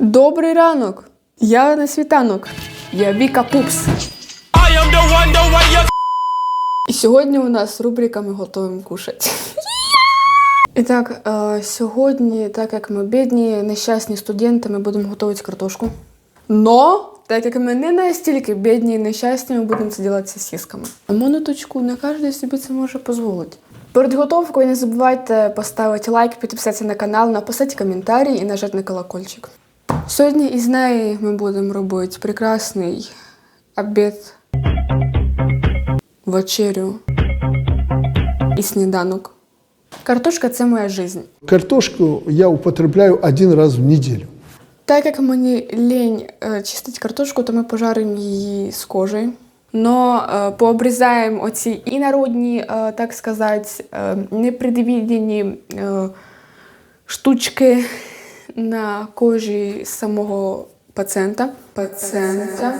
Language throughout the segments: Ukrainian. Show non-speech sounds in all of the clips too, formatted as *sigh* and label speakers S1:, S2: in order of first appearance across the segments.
S1: Добрий ранок! Я на світанок. Я Віка Пупс.
S2: I am the one, the way you
S1: І сьогодні у нас рубрика Ми готуємо кушать. *laughs* І так, е, сьогодні, так як ми бідні, нещасні студенти, ми будемо готувати картошку. Но, так як ми не настільки бідні і нещасні, ми будемо це робити сосисками. А минуточку, не кожен собі це може дозволити. Перед готовкою не забувайте поставити лайк, підписатися на канал, написати коментарі і нажати на колокольчик. Сьогодні із неї ми будемо робити прекрасний обід, вечерю і сніданок. Картошка це моя жизнь.
S3: Картошку я употребляю один раз в неделю.
S1: Так як мені лінь е, чистити картошку, то ми пожаримо її з кожею. Но е, пообрізаємо оці і народні, е, так сказати, е, непредвідені е, штучки на кожі самого пацієнта. Пацієнта.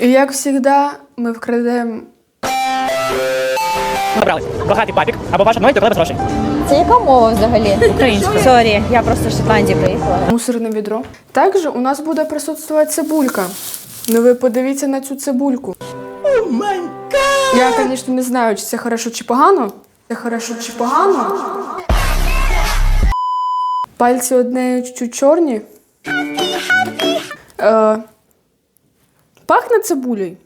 S1: І як завжди, ми вкрадемо
S4: Набрались. Багатий папік або ваш одної без грошей.
S5: Це яка мова взагалі?
S4: Українською.
S5: Сорі, я просто з Шотландії приїхала.
S1: мусорне відро. Також у нас буде присутствувати цибулька. Ну ви подивіться на цю цибульку. Я, звісно, не знаю, чи це хорошо чи погано. Це хорошо чи погано. Пальці одне чуть-чуть чорні. Е, пахне цибулею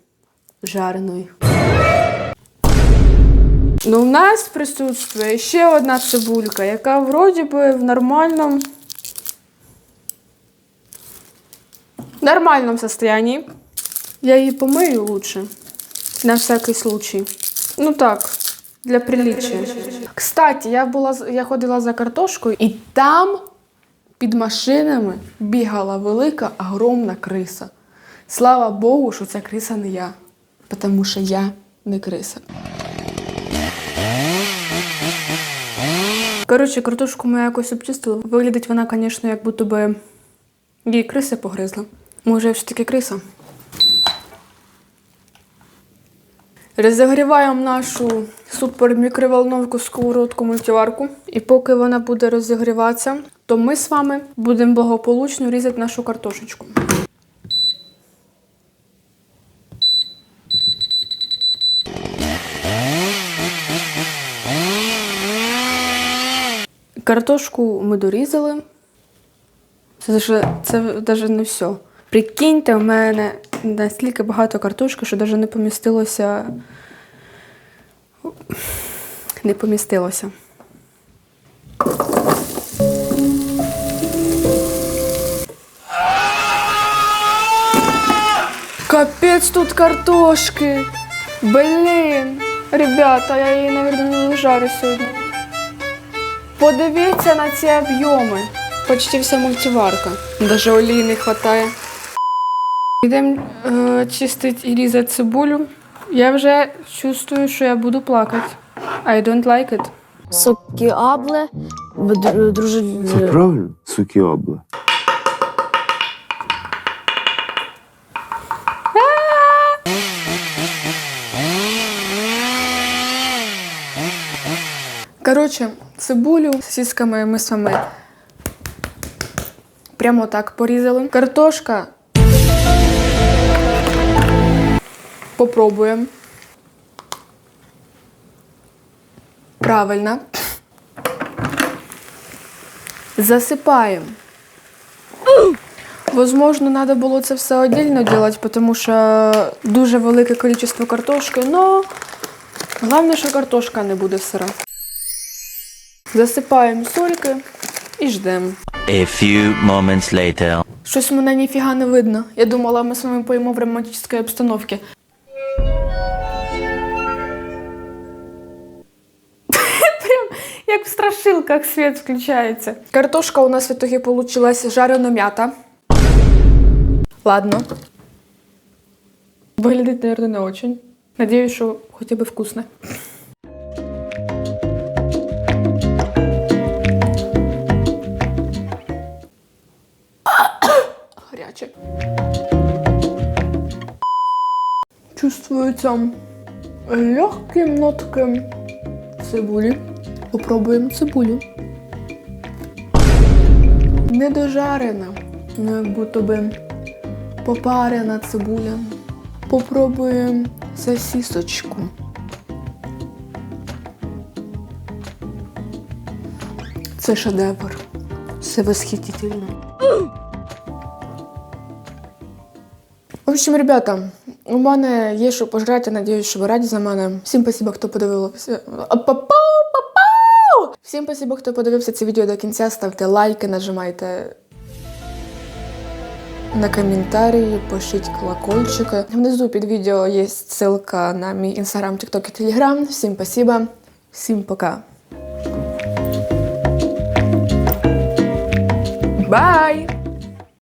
S1: жареною. Ну, у нас присутствує ще одна цибулька, яка вроді би в нормальному нормальном состоянии. Я її помию лучше. На всякий случай. Ну так, для приличия. Кстати, я, була, я ходила за картошкою, і там під машинами бігала велика огромна криса. Слава Богу, що ця криса не я. Тому що я не криса. Коротше, картошку ми якось обчистили. Виглядить вона, звісно, як будто би її криси погризла. Може, я все таки криса. Розігріваємо нашу супер мікроволновку сковородку мультиварку. І поки вона буде розігріватися, то ми з вами будемо благополучно різати нашу картошечку. Картошку ми дорізали. Це вже це навіть не все. Прикиньте, у мене настільки багато картошки, що навіть не помістилося. Не помістилося. Капець тут картошки. Блін. Ребята, я її, мабуть, не дожарю сьогодні. Подивіться на ці об'єми. Почти вся мультиварка. Даже олії не вистачає. Йдемо е, чистити і різати цибулю. Я вже чувствую, що я буду плакати. I don't like it.
S5: Суки абле, друже.
S6: Це правильно? Суки обла.
S1: Коротше, цибулю з сісками ми з вами прямо так порізали. Картошка. Попробуємо. Правильно. Засипаємо. Возможно, треба було це все отдельно робити, тому що дуже велике кількість картошки, але головне, що картошка не буде сира. Засипаємо сольки і ждемо.
S7: A few moments later.
S1: Щось мене ніфіга не видно. Я думала, ми з вами поїмо в романтичній обстановці. Як в страшилках світ включається. Картошка у нас в итоге получилась жарено м'ята. Ладно. Выглядит, наверное, не очень. Надеюсь, что хотя бы вкусно. Гаряче. Чувствуються легкі нотки цибулі. Попробуємо цибулю. не дожарена, ну як будто би попарена цибуля. Попробуємо сосісочку. Це шедевр. Це восхитительно. В общем, ребята, у мене є що пожрати, надіюсь, що ви раді за мене. Всім спасибо, хто подивився. Всім спасибо, хто подивився це відео до кінця. Ставте лайки, нажимайте на коментарі, пишіть колокольчики. Внизу під відео є ссылка на мій інстаграм, тікток і телеграм. Всім спасибо, всім пока. Бай!